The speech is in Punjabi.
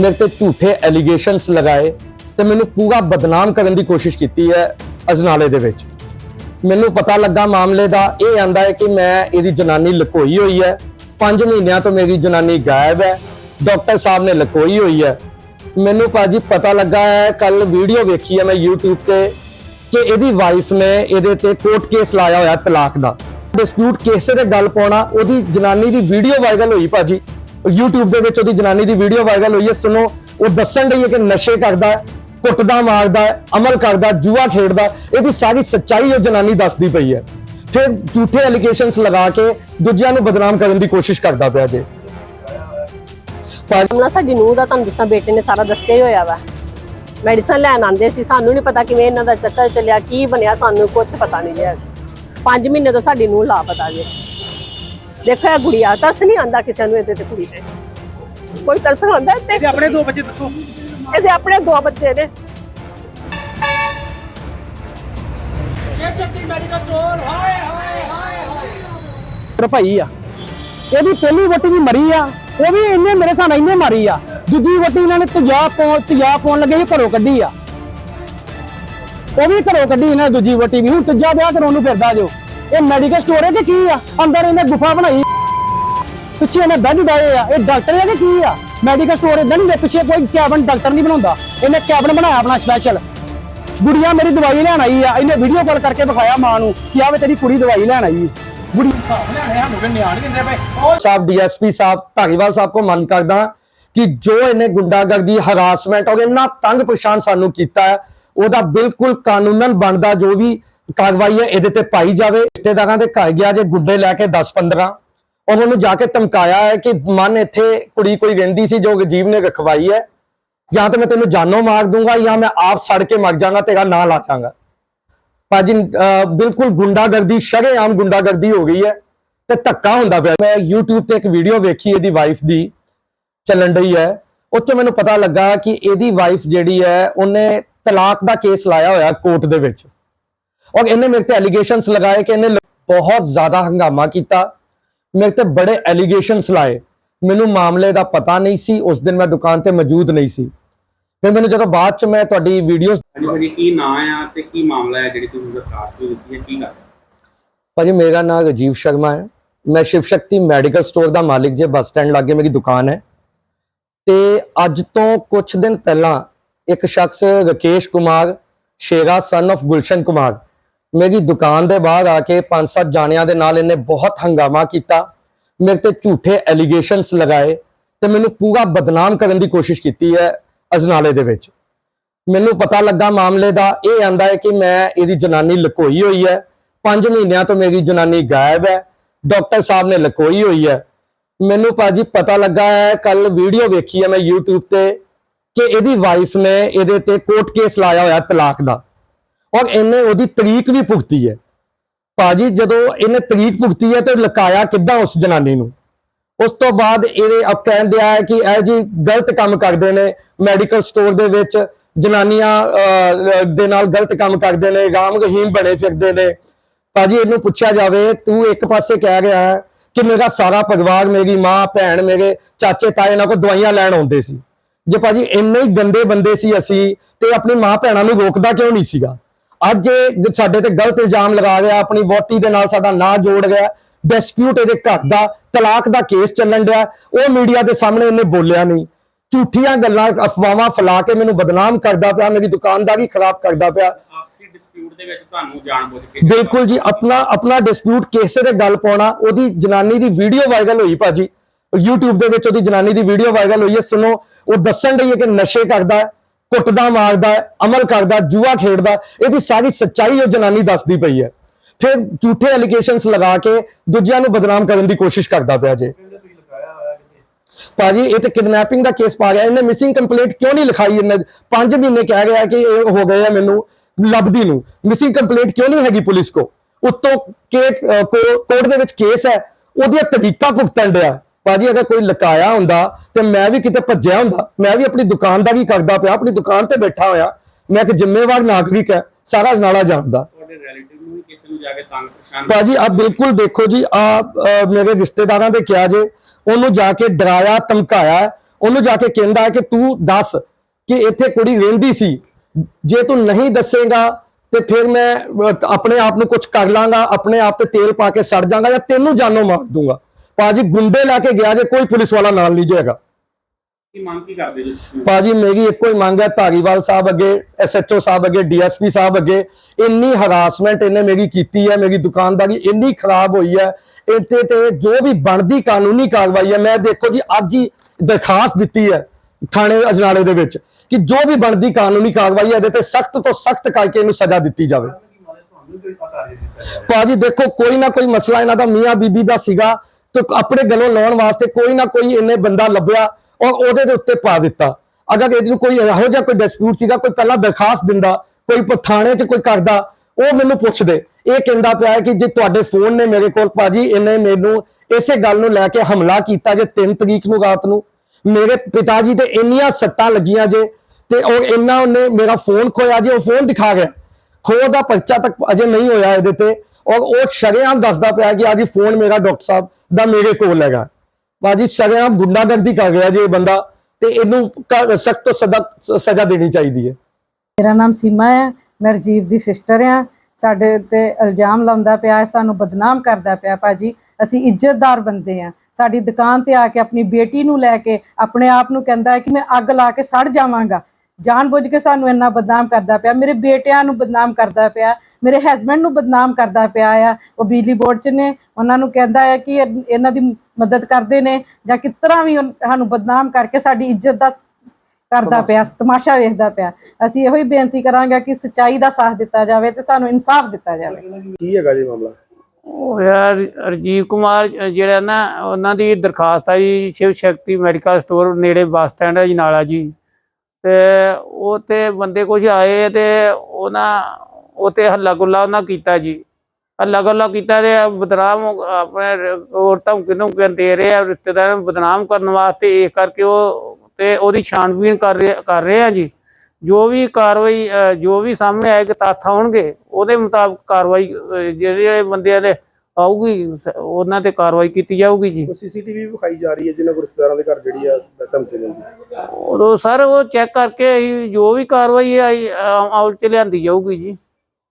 ਮੇਰੇ ਤੇ ਝੂਠੇ ਐਲੀਗੇਸ਼ਨਸ ਲਗਾਏ ਤੇ ਮੈਨੂੰ ਪੂਰਾ ਬਦਨਾਮ ਕਰਨ ਦੀ ਕੋਸ਼ਿਸ਼ ਕੀਤੀ ਹੈ ਅਜਨਾਲੇ ਦੇ ਵਿੱਚ। ਮੈਨੂੰ ਪਤਾ ਲੱਗਾ ਮਾਮਲੇ ਦਾ ਇਹ ਆਂਦਾ ਹੈ ਕਿ ਮੈਂ ਇਹਦੀ ਜਨਾਨੀ ਲਕੋਈ ਹੋਈ ਹੈ। 5 ਮਹੀਨਿਆਂ ਤੋਂ ਮੇਰੀ ਜਨਾਨੀ ਗਾਇਬ ਹੈ। ਡਾਕਟਰ ਸਾਹਿਬ ਨੇ ਲਕੋਈ ਹੋਈ ਹੈ। ਮੈਨੂੰ ਭਾਜੀ ਪਤਾ ਲੱਗਾ ਹੈ ਕੱਲ ਵੀਡੀਓ ਵੇਖੀ ਹੈ ਮੈਂ YouTube ਤੇ ਕਿ ਇਹਦੀ ਵਾਈਫ ਨੇ ਇਹਦੇ ਤੇ ਕੋਰਟ ਕੇਸ ਲਾਇਆ ਹੋਇਆ ਤਲਾਕ ਦਾ। ਡਿਸਪਿਊਟ ਕੇਸ ਤੇ ਗੱਲ ਪਾਉਣਾ, ਉਹਦੀ ਜਨਾਨੀ ਦੀ ਵੀਡੀਓ ਵਾਇਰਲ ਹੋਈ ਭਾਜੀ। YouTube ਦੇ ਵਿੱਚ ਉਹਦੀ ਜਨਾਨੀ ਦੀ ਵੀਡੀਓ ਵਾਇਰਲ ਹੋਈ ਹੈ। ਸੁਣੋ ਉਹ ਦੱਸਣ ਰਹੀ ਹੈ ਕਿ ਨਸ਼ੇ ਕਰਦਾ ਹੈ ਕੁੱਟਦਾ ਮਾਰਦਾ ਹੈ, ਅਮਲ ਕਰਦਾ ਜੂਆ ਖੇਡਦਾ ਇਹਦੀ ਸਾਰੀ ਸੱਚਾਈ ਉਹ ਜਨਾਨੀ ਦੱਸਦੀ ਪਈ ਹੈ। ਫਿਰ ਝੂਠੇ ਐਲੀਗੇਸ਼ਨਸ ਲਗਾ ਕੇ ਦੂਜਿਆਂ ਨੂੰ ਬਦਨਾਮ ਕਰਨ ਦੀ ਕੋਸ਼ਿਸ਼ ਕਰਦਾ ਪਿਆ ਜੇ। ਭਾਜੀ ਮਾਮਲਾ ਸਾਡੀ ਨੂੰਹ ਦਾ ਤੁਹਾਨੂੰ ਦੱਸਾਂ ਬੇਟੇ ਨੇ ਸਾਰਾ ਦੱਸਿਆ ਹੀ ਹੋਇਆ ਵਾ। ਮੈਡੀਸਨ ਲੈਣ ਆਂਦੇ ਸੀ ਸਾਨੂੰ ਨਹੀਂ ਪਤਾ ਕਿਵੇਂ ਇਹਨਾਂ ਦਾ ਚੱਕਰ ਚੱਲਿਆ ਕੀ ਬਣਿਆ ਸਾਨੂੰ ਕੁਝ ਪਤਾ ਨਹੀਂ ਲਿਆ 5 ਮਹੀਨੇ ਤੋਂ ਸਾਡੀ ਨੂੰਹ ਲਾਪਤਾ ਜੇ। ਦੇਖੋ ਇਹ ਗੁੜੀਆ ਤਰਸ ਨਹੀਂ ਆਂਦਾ ਕਿਸੇ ਨੂੰ ਇਹਦੇ ਤੇ ਕੁੜੀ ਤੇ। ਕੋਈ ਤਰਸ ਆਂਦਾ ਤੇ ਤੇ ਆਪਣੇ ਦੋ ਬੱਚੇ ਦੱਸੋ। ਇਹਦੇ ਆਪਣੇ ਦੋ ਬੱਚੇ ਨੇ। ਸ਼ੇਰ ਸ਼ਕਤੀ ਮੈਡੀਕਲ ਸਟੋਰ ਹਾਏ ਹਾਏ ਹਾਏ ਹਾਏ। ਮੇਰਾ ਭਾਈ ਆ। ਇਹਦੀ ਪਹਿਲੀ ਵੋਟੀ ਵੀ ਮਰੀ ਆ ਉਹ ਵੀ ਇਹਨੇ ਮੇਰੇ ਸਾਹ ਨਾਲ ਇਹਨੇ ਮਾਰੀ ਆ। ਦੂਜੀ ਵੋਟੀ ਇਹਨਾਂ ਨੇ ਤਿਆ ਪਾਉਣ ਤਿਆ ਪਾਉਣ ਲੱਗੇ ਸੀ ਘਰੋਂ ਕੱਢੀ ਆ। ਉਹ ਵੀ ਘਰੋਂ ਕੱਢੀ ਇਹਨਾਂ ਨੇ ਦੂਜੀ ਵੋਟੀ ਵੀ। ਹੁਣ ਤੀਜਾ ਵਿਆਹ ਕਰਾਉਣ ਨੂੰ ਫਿਰਦਾ ਜੋ। ਇਹ ਮੈਡੀਕਲ ਸਟੋਰ ਹੈ ਕਿ ਕੀ ਆ? ਅੰਦਰ ਇਹਨੇ ਗੁਫਾ ਬਣਾਈ। ਪਿੱਛੇ ਇਹਨੇ ਬੈੱਡ ਡਾਏ ਆ। ਇਹ ਡਾਕਟਰ ਹੈ ਕਿ ਕੀ ਆ? ਮੈਡੀਕਲ ਸਟੋਰ ਇਦਾਂ ਨਹੀਂ ਪਿੱਛੇ ਕੋਈ ਕੈਬਨ ਡਾਕਟਰ ਨਹੀਂ ਬਣਾਉਂਦਾ। ਇਹਨੇ ਕੈਬਨ ਬਣਾਇਆ ਆਪਣਾ ਸਪੈਸ਼ਲ ਗੁੜੀਆ ਮੇਰੀ ਦਵਾਈ ਲੈਣ ਆਈ ਆ। ਇਹਨੇ ਵੀਡੀਓ ਕਾਲ ਕਰਕੇ ਵਿਖਾਇਆ ਮਾਂ ਨੂੰ ਕਿ ਆਵੇ ਤੇਰੀ ਕੁੜੀ ਦਵਾਈ ਲੈਣ ਆਈ। ਗੁੜੀ ਸਾਹਿਬ, ਡੀਐਸਪੀ ਸਾਹਿਬ ਧਾਰੀਵਾਲ ਸਾਹਿਬ ਕੋ ਮੰਨ ਕਰਦਾ ਕਿ ਜੋ ਇਹਨੇ ਗੁੰਡਾਗਰਦੀ ਹਰਾਸਮੈਂਟ ਔਰ ਇੰਨਾ ਤੰਗ ਪਰੇਸ਼ਾਨ ਸਾਨੂੰ ਕੀਤਾ ਉਹਦਾ ਬਿਲਕੁਲ ਕਾਨੂੰਨਨ ਬਣਦਾ ਜੋ ਵੀ ਕਾਰਵਾਈ ਹੈ ਇਹਦੇ ਤੇ ਪਾਈ ਜਾਵੇ। ਰਿਸ਼ਤੇਦਾਰਾਂ ਦੇ ਘਰ ਗਿਆ ਜੇ ਗੁੱਡੇ ਲੈ ਕੇ 10 15 ਔਰ ਉਹਨੂੰ ਜਾ ਕੇ ਧਮਕਾਇਆ ਹੈ ਕਿ ਮਨ ਇੱਥੇ ਕੁੜੀ ਕੋਈ ਰਹਿੰਦੀ ਸੀ ਜੋ ਗਜੀਬ ਨੇ ਰਖਵਾਈ ਹੈ। ਜਾਂ ਤੇ ਮੈਂ ਤੈਨੂੰ ਜਾਨੋਂ ਮਾਰ ਦੂੰਗਾ ਜਾਂ ਮੈਂ ਆਪ ਸੜ ਕੇ ਮਰ ਜਾਵਾਂਗਾ, ਤੇਰਾ ਨਾਂ ਲਾ ਜਾਵਾਂਗਾ। ਭਾਜੀ ਬਿਲਕੁਲ ਗੁੰਡਾਗਰਦੀ ਸ਼ਰੇਆਮ ਗੁੰਡਾਗਰਦੀ ਹੋ ਗਈ ਹੈ ਤੇ ਧੱਕਾ ਹੁੰਦਾ ਪਿਆ। ਮੈਂ YouTube ਤੇ ਇੱਕ ਵੀਡੀਓ ਵੇਖੀ, ਇਹਦੀ ਵਾਈਫ ਦੀ ਚੱਲਣ ਰਹੀ ਹੈ। ਉਹ 'ਚ ਮੈਨੂੰ ਪਤਾ ਲੱਗਾ ਕਿ ਇਹਦੀ ਵਾਈਫ ਜਿਹੜੀ ਹੈ, ਉਹਨੇ ਤਲਾਕ ਦਾ ਕੇਸ ਲਾਇਆ ਹੋਇਆ ਕੋਰਟ ਦੇ ਵਿੱਚ। ਔਰ ਇਹਨੇ ਮੇਰੇ ਤੇ ਐਲੀਗੇਸ਼ਨਸ ਲਗਾਏ ਕਿ ਇਹਨੇ ਬਹੁਤ ਜ਼ਿਆਦਾ ਹੰਗਾਮਾ ਕੀਤਾ ਮੇਰੇ ਤੇ ਬੜੇ ਐਲੀਗੇਸ਼ਨਸ ਲਾਏ ਮੈਨੂੰ ਮਾਮਲੇ ਦਾ ਪਤਾ ਨਹੀਂ ਸੀ ਉਸ ਦਿਨ ਮੈਂ ਦੁਕਾਨ ਤੇ ਮੌਜੂਦ ਨਹੀਂ ਸੀ ਫਿਰ ਮੈਨੂੰ ਜਦੋਂ ਬਾਅਦ ਚ ਮੈਂ ਤੁਹਾਡੀ ਵੀਡੀਓਜ਼ ਹਾਂਜੀ ਭਾਜੀ ਕੀ ਨਾਂ ਆ ਤੇ ਕੀ ਮਾਮਲਾ ਹੈ ਜਿਹੜੀ ਤੁਸੀਂ ਦਰਖਾਸਤ ਦਿੱਤੀ ਹੈ ਕੀ ਗੱਲ ਭਾਜੀ ਮੇਰਾ ਨਾਮ ਰਾਜੀਵ ਸ਼ਰਮਾ ਹੈ ਮੈਂ ਸ਼ਿਵ ਸ਼ਕਤੀ ਮੈਡੀਕਲ ਸਟੋਰ ਦਾ ਮਾਲਿਕ ਜੇ ਬੱਸ ਸਟੈਂਡ ਲਾਗੇ ਮੇਰੀ ਦੁਕਾਨ ਹੈ ਤੇ ਅੱਜ ਤੋਂ ਕੁਝ ਦਿਨ ਪਹਿਲਾਂ ਇੱਕ ਸ਼ਖਸ ਰਕੇਸ਼ ਕੁਮਾਰ ਸ਼ੇਰਾ ਸਨ of ਗੁਲਸ਼ਨ ਕੁਮਾਰ ਮੇਰੀ ਦੁਕਾਨ ਦੇ ਬਾਹਰ ਆ ਕੇ ਪੰਜ ਸੱਤ ਜਾਣਿਆਂ ਦੇ ਨਾਲ ਇਹਨੇ ਬਹੁਤ ਹੰਗਾਮਾ ਕੀਤਾ। ਮੇਰੇ ਤੇ ਝੂਠੇ ਐਲੀਗੇਸ਼ਨਸ ਲਗਾਏ ਤੇ ਮੈਨੂੰ ਪੂਰਾ ਬਦਨਾਮ ਕਰਨ ਦੀ ਕੋਸ਼ਿਸ਼ ਕੀਤੀ ਹੈ ਅਜਨਾਲੇ ਦੇ ਵਿੱਚ। ਮੈਨੂੰ ਪਤਾ ਲੱਗਾ ਮਾਮਲੇ ਦਾ, ਇਹ ਆਂਦਾ ਹੈ ਕਿ ਮੈਂ ਇਹਦੀ ਜਨਾਨੀ ਲਕੋਈ ਹੋਈ ਹੈ। 5 ਮਹੀਨਿਆਂ ਤੋਂ ਮੇਰੀ ਜਨਾਨੀ ਗਾਇਬ ਹੈ। ਡਾਕਟਰ ਸਾਹਿਬ ਨੇ ਲਕੋਈ ਹੋਈ ਹੈ। ਮੈਨੂੰ ਭਾਜੀ ਪਤਾ ਲੱਗਾ ਹੈ, ਕੱਲ ਵੀਡੀਓ ਵੇਖੀ ਹੈ ਮੈਂ YouTube ਤੇ ਕਿ ਇਹਦੀ ਵਾਈਫ ਨੇ ਇਹਦੇ ਤੇ ਕੋਰਟ ਕੇਸ ਲਾਇਆ ਹੋਇਆ ਤਲਾਕ ਦਾ। ਔਰ ਇਹਨੇ ਉਹਦੀ ਤਰੀਕ ਵੀ ਭੁਗਤੀ ਹੈ। ਭਾਜੀ, ਜਦੋਂ ਇਹਨੇ ਤਰੀਕ ਭੁਗਤੀ ਹੈ ਤੇ ਲਕਾਇਆ ਕਿੱਦਾਂ ਉਸ ਜਨਾਨੀ ਨੂੰ? ਉਸ ਤੋਂ ਬਾਅਦ ਇਹ ਅਬ ਕਹਿੰਦੇ ਆ ਕਿ ਇਹ ਜੀ ਗਲਤ ਕੰਮ ਕਰਦੇ ਨੇ ਮੈਡੀਕਲ ਸਟੋਰ ਦੇ ਵਿੱਚ। ਜਨਾਨੀਆਂ ਦੇ ਨਾਲ ਗਲਤ ਕੰਮ ਕਰਦੇ ਨੇ ਗਾਮ ਰਹੀਮ ਬਣੇ ਫਿਰਦੇ ਨੇ। ਭਾਜੀ, ਇਹਨੂੰ ਪੁੱਛਿਆ ਜਾਵੇ, ਤੂੰ ਇੱਕ ਪਾਸੇ ਕਹਿ ਰਿਹਾ ਹੈ ਕਿ ਮੇਰਾ ਸਾਰਾ ਪਰਿਵਾਰ, ਮੇਰੀ ਮਾਂ, ਭੈਣ, ਮੇਰੇ ਚਾਚੇ, ਤਾਏ ਨਾਲ ਕੋ ਦਵਾਈਆਂ ਲੈਣ ਆਉਂਦੇ ਸੀ। ਜੇ ਭਾਜੀ, ਇੰਨੇ ਹੀ ਗੰਦੇ ਬੰਦੇ ਸੀ ਅਸੀਂ ਤੇ ਆਪਣੀ ਮਾਂ ਭੈਣਾਂ ਨੂੰ ਰੋਕਦਾ ਕਿਉਂ ਨਹੀਂ ਸੀਗਾ? ਅੱਜ ਸਾਡੇ ਤੇ ਗਲਤ ਇਲਜ਼ਾਮ ਲਗਾ ਰਿਹਾ ਆਪਣੀ ਵੋਟੀ ਦੇ ਨਾਲ ਸਾਡਾ ਨਾਂ ਜੋੜ ਰਿਹਾ ਡਿਸਪਿਊਟ ਇਹਦੇ ਘਰ ਦਾ ਤਲਾਕ ਦਾ ਕੇਸ ਚੱਲਣ ਡਿਆ ਉਹ ਮੀਡੀਆ ਦੇ ਸਾਹਮਣੇ ਇਹਨੇ ਬੋਲਿਆ ਨਹੀਂ। ਝੂਠੀਆਂ ਗੱਲਾਂ ਅਫਵਾਹਾਂ ਫੈਲਾ ਕੇ ਮੈਨੂੰ ਬਦਨਾਮ ਕਰਦਾ ਪਿਆ ਮੇਰੀ ਦੁਕਾਨਦਾਰੀ ਖਰਾਬ ਕਰਦਾ ਪਿਆ। ਆਪਸੀ ਡਿਸਪਿਊਟ ਦੇ ਵਿੱਚ ਤੁਹਾਨੂੰ ਜਾਣਬੁੱਝ ਕੇ ਬਿਲਕੁਲ ਜੀ ਆਪਣਾ ਆਪਣਾ ਡਿਸਪਿਊਟ ਕੇਸੇ ਤੇ ਗੱਲ ਪਾਉਣਾ ਉਹਦੀ ਜਨਾਨੀ ਦੀ ਵੀਡੀਓ ਵਾਇਰਲ ਹੋਈ ਭਾਜੀ। YouTube ਦੇ ਵਿੱਚ ਉਹਦੀ ਜਨਾਨੀ ਦੀ ਵੀਡੀਓ ਵਾਇਰਲ ਹੋਈ ਹੈ ਸੁਣੋ ਉਹ ਦੱਸਣ ਰਹੀ ਹੈ ਕਿ ਨਸ਼ੇ ਕਰਦਾ ਹੈ, ਕੁੱਟਦਾ, ਮਾਰਦਾ, ਅਮਲ ਕਰਦਾ, ਜੂਆ ਖੇਡਦਾ ਇਹਦੀ ਸਾਰੀ ਸੱਚਾਈ ਉਹ ਜਨਾਨੀ ਦੱਸਦੀ ਪਈ ਹੈ। ਫਿਰ ਝੂਠੇ ਐਲੀਗੇਸ਼ਨਸ ਲਗਾ ਕੇ ਦੂਜਿਆਂ ਨੂੰ ਬਦਨਾਮ ਕਰਨ ਦੀ ਕੋਸ਼ਿਸ਼ ਕਰਦਾ ਪਿਆ ਜੇ। ਭਾਜੀ, ਇਹ ਤੇ ਕਿਡਨੈਪਿੰਗ ਦਾ ਕੇਸ ਪਾ ਗਿਆ ਇਹਨੇ ਮਿਸਿੰਗ ਕੰਪਲੇਂਟ ਕਿਉਂ ਨਹੀਂ ਲਿਖਾਈ? ਇਹਨੇ 5 ਮਹੀਨੇ ਕਹਿ ਰਿਹਾ ਕਿ ਇਹ ਹੋ ਗਏ ਆ ਮੈਨੂੰ ਲੱਭਦੀ ਨੂੰ। ਮਿਸਿੰਗ ਕੰਪਲੇਂਟ ਕਿਉਂ ਨਹੀਂ ਹੈਗੀ ਪੁਲਿਸ ਕੋ? ਉੱਤੋਂ ਕੇ ਕੋਰਟ ਦੇ ਵਿੱਚ ਕੇਸ ਹੈ, ਉਹਦੀਆਂ ਤਰੀਕਾ ਭੁਗਤਣ ਡਿਆ। ਭਾਜੀ ਅਗਰ ਕੋਈ ਲਕਾਇਆ ਹੁੰਦਾ ਤੇ ਮੈਂ ਵੀ ਕਿਤੇ ਭੱਜਿਆ ਹੁੰਦਾ ਮੈਂ ਵੀ ਆਪਣੀ ਦੁਕਾਨਦਾਰੀ ਕਰਦਾ ਪਿਆ ਆਪਣੀ ਦੁਕਾਨ ਤੇ ਬੈਠਾ ਹੋਇਆ ਮੈਂ ਇੱਕ ਜ਼ਿੰਮੇਵਾਰ ਨਾਗਰਿਕ ਹੈ ਸਾਰਾ ਨਾਲਾ ਜਾਣਦਾ। ਤੁਹਾਡੇ ਰਿਲੇਟਿਵ ਨੂੰ ਵੀ ਕਿਸੇ ਨੂੰ ਜਾ ਕੇ ਤੰਗ ਪਰੇਸ਼ਾਨ ਭਾਜੀ ਆ ਬਿਲਕੁਲ ਦੇਖੋ ਜੀ ਆ ਮੇਰੇ ਰਿਸ਼ਤੇਦਾਰਾਂ ਦੇ ਕਿਹਾ ਜੇ ਉਹਨੂੰ ਜਾ ਕੇ ਡਰਾਇਆ ਧਮਕਾਇਆ ਉਹਨੂੰ ਜਾ ਕੇ ਕਹਿੰਦਾ ਕਿ ਤੂੰ ਦੱਸ ਕਿ ਇੱਥੇ ਕੁੜੀ ਰਹਿੰਦੀ ਸੀ। ਜੇ ਤੂੰ ਨਹੀਂ ਦੱਸੇਗਾ ਤੇ ਫਿਰ ਮੈਂ ਆਪਣੇ ਆਪ ਨੂੰ ਕੁਝ ਕਰ ਲਾਂਗਾ ਆਪਣੇ ਆਪ ਤੇ ਤੇਲ ਪਾ ਕੇ ਸੜ ਜਾਗਾ ਜਾਂ ਤੈਨੂੰ ਜਾਨੋਂ ਮਾਰ ਦੂੰਗਾ। ਭਾਜੀ ਗੁੰਡੇ ਲੈ ਕੇ ਗਿਆ ਜੇ ਕੋਈ ਪੁਲਿਸ ਵਾਲਾ ਨਾਲ ਨਹੀਂ ਜਾਏਗਾ ਕੀ ਮੰਗ ਕੀ ਕਰਦੇ ਜੀ ਤੁਸੀਂ? ਭਾਜੀ ਮੇਰੀ ਇੱਕੋ ਹੀ ਮੰਗ ਹੈ ਧਾਰੀਵਾਲ ਸਾਹਿਬ ਅੱਗੇ ਐਸਐਚਓ ਸਾਹਿਬ ਅੱਗੇ ਡੀਐਸਪੀ ਸਾਹਿਬ ਅੱਗੇ। ਇੰਨੀ ਹਰਾਸਮੈਂਟ ਇਹਨੇ ਮੇਰੀ ਕੀਤੀ ਹੈ ਮੇਰੀ ਦੁਕਾਨਦਾਰੀ ਇੰਨੀ ਖਰਾਬ ਹੋਈ ਹੈ। ਇੱਥੇ ਤੇ ਜੋ ਵੀ ਬਣਦੀ ਕਾਨੂੰਨੀ ਕਾਰਵਾਈ ਹੈ ਮੈਂ ਦੇਖੋ ਜੀ ਅੱਜ ਹੀ ਦਰਖਾਸਤ ਦਿੱਤੀ ਹੈ ਥਾਣੇ ਅਜਨਾਲੇ ਦੇ ਵਿੱਚ ਕਿ ਜੋ ਵੀ ਬਣਦੀ ਕਾਨੂੰਨੀ ਕਾਰਵਾਈ ਹੈ ਇਹਦੇ ਤੇ ਸਖਤ ਤੋਂ ਸਖਤ ਕਰਕੇ ਇਹਨੂੰ ਸਜ਼ਾ ਦਿੱਤੀ ਜਾਵੇ। ਭਾਜੀ ਦੇਖੋ ਕੋਈ ਨਾ ਕੋਈ ਮਸਲਾ ਇਹਨਾਂ ਦਾ ਮੀਆਂ ਬੀਬੀ ਦਾ ਸੀਗਾ। ਤੇ ਆਪਣੇ ਗਲੋਂ ਲਾਉਣ ਵਾਸਤੇ ਕੋਈ ਨਾ ਕੋਈ ਇਹਨੇ ਬੰਦਾ ਲੱਭਿਆ ਔਰ ਉਹਦੇ ਦੇ ਉੱਤੇ ਪਾ ਦਿੱਤਾ। ਅਗਰ ਇਹਨੂੰ ਕੋਈ ਇਹੋ ਜਿਹਾ ਕੋਈ ਡਿਸਪਿਊਟ ਸੀਗਾ, ਕੋਈ ਪਹਿਲਾਂ ਦਰਖਾਸਤ ਦਿੰਦਾ, ਕੋਈ ਥਾਣੇ 'ਚ ਕੋਈ ਕਰਦਾ, ਉਹ ਮੈਨੂੰ ਪੁੱਛਦੇ। ਇਹ ਕਹਿੰਦਾ ਪਿਆ ਕਿ ਜੇ ਤੁਹਾਡੇ ਫੋਨ ਨੇ ਮੇਰੇ ਕੋਲ ਭਾਜੀ, ਇਹਨੇ ਮੈਨੂੰ ਇਸੇ ਗੱਲ ਨੂੰ ਲੈ ਕੇ ਹਮਲਾ ਕੀਤਾ ਜੇ 3 ਤਰੀਕ ਨੂੰ ਰਾਤ ਨੂੰ। ਮੇਰੇ ਪਿਤਾ ਜੀ ਤੇ ਇੰਨੀਆਂ ਸੱਟਾਂ ਲੱਗੀਆਂ ਜੇ ਤੇ ਉਹ ਇੰਨਾ ਉਹਨੇ ਮੇਰਾ ਫੋਨ ਖੋਇਆ ਜੇ, ਉਹ ਫੋਨ ਦਿਖਾ ਗਿਆ। ਖੋਹ ਦਾ ਪਰਚਾ ਤੱਕ ਅਜੇ ਨਹੀਂ ਹੋਇਆ ਇਹਦੇ ਤੇ। ਔਰ ਉਹ ਸ਼ਰੇਆਮ ਦੱਸਦਾ ਪਿਆ ਕਿ ਅੱਜ ਫੋਨ ਮੇਰਾ ਡਾਕਟਰ ਸਾਹਿਬ ਦਾ ਮੇਰੇ ਕੋਲ ਹੈਗਾ। ਬਾਜੀ ਸ਼ਰੇਆਮ ਗੁੰਡਾਗਰਦੀ ਕਰ ਰਿਹਾ ਜੇ ਇਹ ਬੰਦਾ ਤੇ ਇਹਨੂੰ ਸਖਤ ਤੋਂ ਸਦਾ ਸਜ਼ਾ ਦੇਣੀ ਚਾਹੀਦੀ ਹੈ। ਮੇਰਾ ਨਾਮ ਸੀਮਾ ਹੈ, ਮੈਂ ਰਜੀਵ ਦੀ ਸਿਸਟਰ ਆ ਸਾਡੇ ਤੇ ਇਲਜ਼ਾਮ ਲਾਉਂਦਾ ਪਿਆ, ਸਾਨੂੰ ਬਦਨਾਮ ਕਰਦਾ ਪਿਆ ਭਾਜੀ। ਅਸੀਂ ਇੱਜ਼ਤਦਾਰ ਬੰਦੇ ਆ ਸਾਡੀ ਦੁਕਾਨ ਤੇ ਆ ਕੇ ਆਪਣੀ ਬੇਟੀ ਨੂੰ ਲੈ ਕੇ ਆਪਣੇ ਆਪ ਨੂੰ ਕਹਿੰਦਾ ਹੈ ਕਿ ਮੈਂ ਅੱਗ ਲਾ ਕੇ ਸੜ ਜਾਵਾਂਗਾ। ਜਾਣਬੁੱਝ ਕੇ ਸਾਨੂੰ ਇੰਨਾ ਬਦਨਾਮ ਕਰਦਾ ਪਿਆ ਮੇਰੇ ਬੇਟਿਆਂ ਨੂੰ ਬਦਨਾਮ ਕਰਦਾ ਪਿਆ ਮੇਰੇ ਹਸਬੰਡ ਨੂੰ ਬਦਨਾਮ ਕਰਦਾ ਪਿਆ ਆ। ਉਹ ਬਿਜਲੀ ਬੋਰਡ 'ਚ ਨੇ ਉਹਨਾਂ ਨੂੰ ਕਹਿੰਦਾ ਹੈ ਕਿ ਇਹ- ਇਹਨਾਂ ਦੀ ਮਦਦ ਕਰਦੇ ਨੇ ਜਾਂ ਕਿਸ ਤਰ੍ਹਾਂ ਵੀ ਸਾਨੂੰ ਬਦਨਾਮ ਕਰਕੇ ਸਾਡੀ ਇੱਜ਼ਤ ਦਾ ਕਰਦਾ ਪਿਆ ਤਮਾਸ਼ਾ ਵੇਖਦਾ ਪਿਆ। ਅਸੀਂ ਇਹੋ ਹੀ ਬੇਨਤੀ ਕਰਾਂਗੇ ਕਿ ਸੱਚਾਈ ਦਾ ਸਾਥ ਦਿੱਤਾ ਜਾਵੇ ਤੇ ਸਾਨੂੰ ਇਨਸਾਫ ਦਿੱਤਾ ਜਾਵੇ। ਕੀ ਹੈਗਾ ਜੀ ਮਾਮਲਾ? ਉਹ ਯਾਰ ਰਜੀਵ ਕੁਮਾਰ ਜਿਹੜਾ ਨਾ ਉਹਨਾਂ ਦੀ ਦਰਖਾਸਤ ਆ ਜੀ ਸ਼ਿਵ ਸ਼ਕਤੀ ਮੈਡੀਕਲ ਸਟੋਰ ਨੇੜੇ ਬੱਸ ਸਟੈਂਡ ਹੈ ਜੀ ਨਾਲਾ ਜੀ। ਤੇ ਉਹ ਬੰਦੇ ਕੁਝ ਆਏ ਤੇ ਉਹਨਾਂ, ਉਹ ਹੱਲਾ ਗੁੱਲਾ ਉਹਨਾਂ ਕੀਤਾ ਜੀ। ਹੱਲਾ ਗੁੱਲਾ ਕੀਤਾ ਤੇ ਬਦਨਾਮ ਆਪਣੇ ਹੋਰ ਧਮਕੀ ਨੂੰ ਦੇ ਰਹੇ ਆ, ਰਿਸ਼ਤੇਦਾਰਾਂ ਨੂੰ ਬਦਨਾਮ ਕਰਨ ਵਾਸਤੇ ਇਸ ਕਰਕੇ ਉਹ ਤੇ ਉਹਦੀ ਛਾਣਬੀਨ ਕਰ ਰਹੇ ਕਰ ਰਹੇ ਆ ਜੀ। ਜੋ ਵੀ ਕਾਰਵਾਈ ਜੋ ਵੀ ਸਾਹਮਣੇ ਆਏਗਾ ਤੱਥ ਆਉਣਗੇ, ਉਹਦੇ ਮੁਤਾਬਕ ਕਾਰਵਾਈ ਜਿਹੜੇ ਜਿਹੜੇ ਬੰਦਿਆਂ ਦੇ ਆਊਗੀ ਸ- ਉਹਨਾਂ ਤੇ ਕਾਰਵਾਈ ਕੀਤੀ ਜਾਊਗੀ ਜੀ। ਸੀਸੀਟੀਵੀ ਵਿਖਾਈ ਜਾ ਰਹੀ ਹੈ ਜਿਨ੍ਹਾਂ ਕੋਲ ਰਿਸ਼ਤੇਦਾਰਾਂ ਦੇ ਘਰ ਜਿਹੜੀ ਆ ਧਮਕੀ ਦਿੰਦੀ ਉਦੋਂ ਸਰ ਉਹ ਚੈੱਕ ਕਰਕੇ ਅਸੀਂ ਜੋ ਵੀ ਕਾਰਵਾਈ ਹੈ ਅਸੀਂ, ਅ, ਅਮਲ ਚ ਲਿਆਂਦੀ ਜਾਊਗੀ ਜੀ।